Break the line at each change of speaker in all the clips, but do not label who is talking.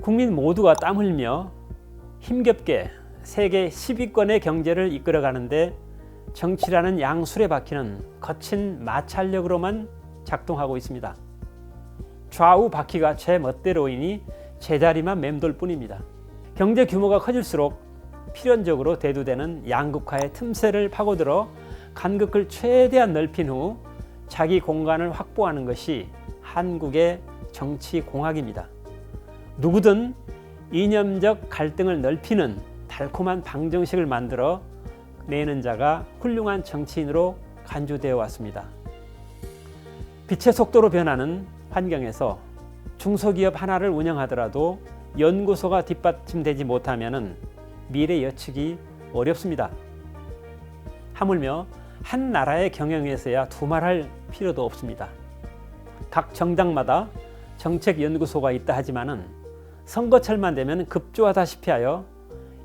국민 모두가 땀 흘며 힘겹게 세계 10위권의 경제를 이끌어가는데 정치라는 양술의 바퀴는 거친 마찰력으로만 작동하고 있습니다. 좌우 바퀴가 제 멋대로이니 제자리만 맴돌 뿐입니다. 경제 규모가 커질수록 필연적으로 대두되는 양극화의 틈새를 파고들어 간극을 최대한 넓힌 후 자기 공간을 확보하는 것이 한국의 정치 공학입니다. 누구든 이념적 갈등을 넓히는 달콤한 방정식을 만들어 내는 자가 훌륭한 정치인으로 간주되어 왔습니다. 빛의 속도로 변하는 환경에서 중소기업 하나를 운영하더라도 연구소가 뒷받침되지 못하면 미래 예측이 어렵습니다. 하물며 한 나라의 경영에서야 두말할 필요도 없습니다. 각 정당마다 정책연구소가 있다 하지만은 선거철만 되면 급조하다시피 하여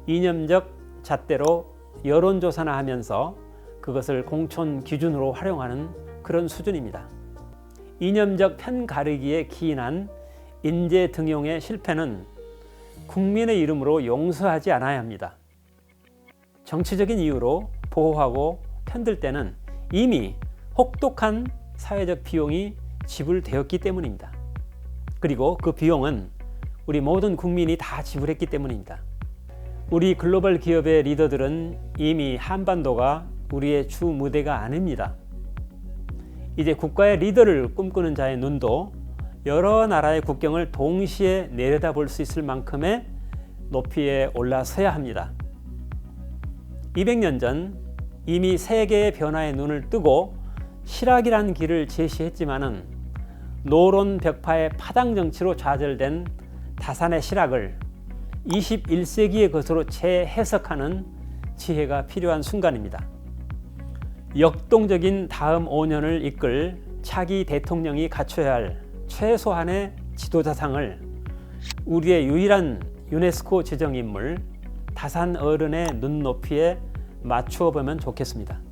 이념적 잣대로 여론조사나 하면서 그것을 공천 기준으로 활용하는 그런 수준입니다. 이념적 편 가르기에 기인한 인재 등용의 실패는 국민의 이름으로 용서하지 않아야 합니다. 정치적인 이유로 보호하고 편들 때는 이미 혹독한 사회적 비용이 지불되었기 때문입니다. 그리고 그 비용은 우리 모든 국민이 다 지불했기 때문입니다. 우리 글로벌 기업의 리더들은 이미 한반도가 우리의 주 무대가 아닙니다. 이제 국가의 리더를 꿈꾸는 자의 눈도 여러 나라의 국경을 동시에 내려다 볼 수 있을 만큼의 높이에 올라서야 합니다. 200년 전 이미 세계의 변화에 눈을 뜨고 실학이라는 길을 제시했지만은 노론 벽파의 파당 정치로 좌절된 다산의 실학을 21세기의 것으로 재해석하는 지혜가 필요한 순간입니다. 역동적인 다음 5년을 이끌 차기 대통령이 갖춰야 할 최소한의 지도자상을 우리의 유일한 유네스코 지정인물 다산 어른의 눈높이에 맞추어 보면 좋겠습니다.